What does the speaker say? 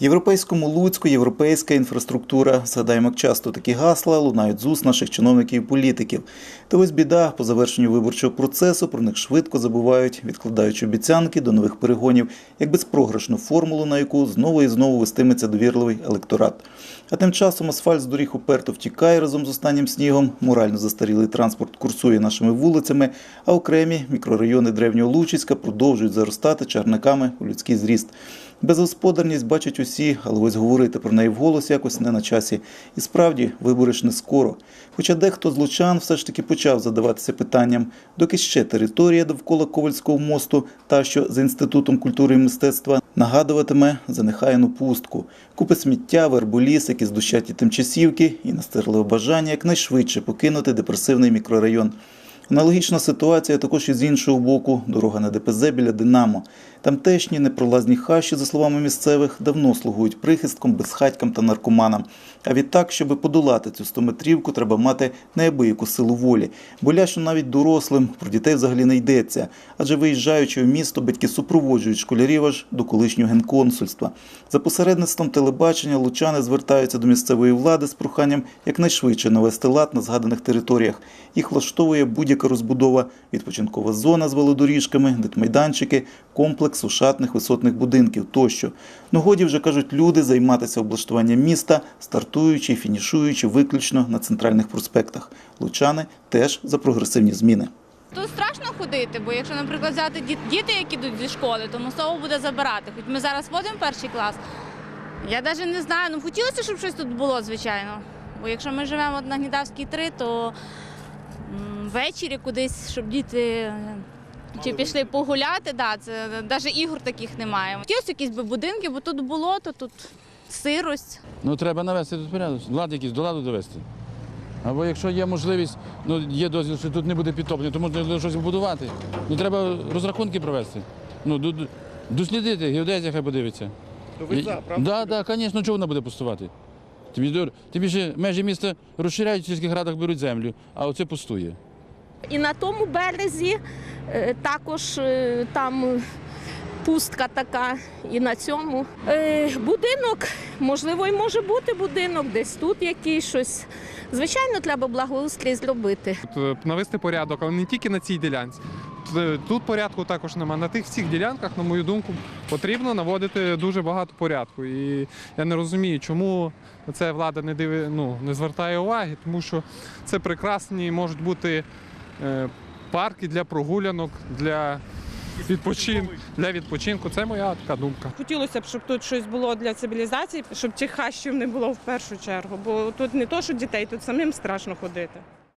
Європейському Луцьку європейська інфраструктура. Згадаємо, як часто такі гасла лунають з уст наших чиновників і політиків. Та ось біда по завершенню виборчого процесу про них швидко забувають, відкладаючи обіцянки до нових перегонів, як безпрограшну формулу, на яку знову і знову вестиметься довірливий електорат. А тим часом асфальт з доріг уперто втікає разом з останнім снігом. Морально застарілий транспорт курсує нашими вулицями, а окремі мікрорайони Древнього Лучиська продовжують заростати чарниками у людський зріст. Безгосподарність бачать усі, але ось говорити про неї вголос якось не на часі. І справді, вибори ж не скоро. Хоча дехто з лучан все ж таки почав задаватися питанням, доки ще територія довкола Ковальського мосту, та що за інститутом культури і мистецтва нагадуватиме занехаяну пустку, купи сміття, верболіс, які здущаті тимчасівки і настирливе бажання якнайшвидше покинути депресивний мікрорайон. Аналогічна ситуація також і з іншого боку дорога на ДПЗ біля Динамо. Тамтешні непролазні хащі, за словами місцевих, давно слугують прихистком, безхатькам та наркоманам. А відтак, щоб подолати цю стометрівку, треба мати неабияку силу волі. Болящо навіть дорослим про дітей взагалі не йдеться. Адже виїжджаючи в місто, батьки супроводжують школярів аж до колишнього генконсульства. За посередництвом телебачення лучани звертаються до місцевої влади з проханням якнайшвидше навести лад на згаданих територіях. Їх влаштовує будь-яка розбудова, відпочинкова зона з велодоріжками, дитмайданчики, комплекс ушатних висотних будинків тощо. Ну годі вже кажуть люди займатися облаштуванням міста, стартуючи і фінішуючи виключно на центральних проспектах. Лучани теж за прогресивні зміни. Тут страшно ходити, бо якщо, наприклад, взяти діти, які йдуть зі школи, то мусово буде забирати. Хоч ми зараз вводимо перший клас. Я навіть не знаю. Ну хотілося, щоб щось тут було, звичайно. Бо якщо ми живемо на Гнідавській 3, то ввечері кудись, щоб діти е, чи пішли погуляти, да, це навіть ігор таких немає. Хотілося якісь би будинки, бо тут болото, тут сирость. Ну треба навести тут порядок, лад якийсь до ладу довести. Або якщо є можливість, ну є дозвіл, що тут не буде підтоплення, то можна щось будувати. Ну треба розрахунки провести. Ну, дослідити, геодезія хай подивиться. То ви за, правда? Так, так, звісно, чого вона буде пустувати? Тим більше, тим більше межі міста розширяють, в сільських радах беруть землю, а оце пустує. І на тому березі е, також е, там пустка така, і на цьому. Е, Будинок, можливо, і може бути будинок, десь тут якийсь щось. Звичайно, треба благоустрій зробити. Навести порядок, але не тільки на цій ділянці. Тут- е, порядку також немає. На тих всіх ділянках, на мою думку, потрібно наводити дуже багато порядку. І я не розумію, чому це влада не диви, ну, не звертає уваги, тому що це прекрасні можуть бути е, парки для прогулянок, для відпочинку. Для відпочинку. Це моя така думка. Хотілося б, щоб тут щось було для цивілізації, щоб цих хащів не було в першу чергу. Бо тут не то, що дітей, тут самим страшно ходити.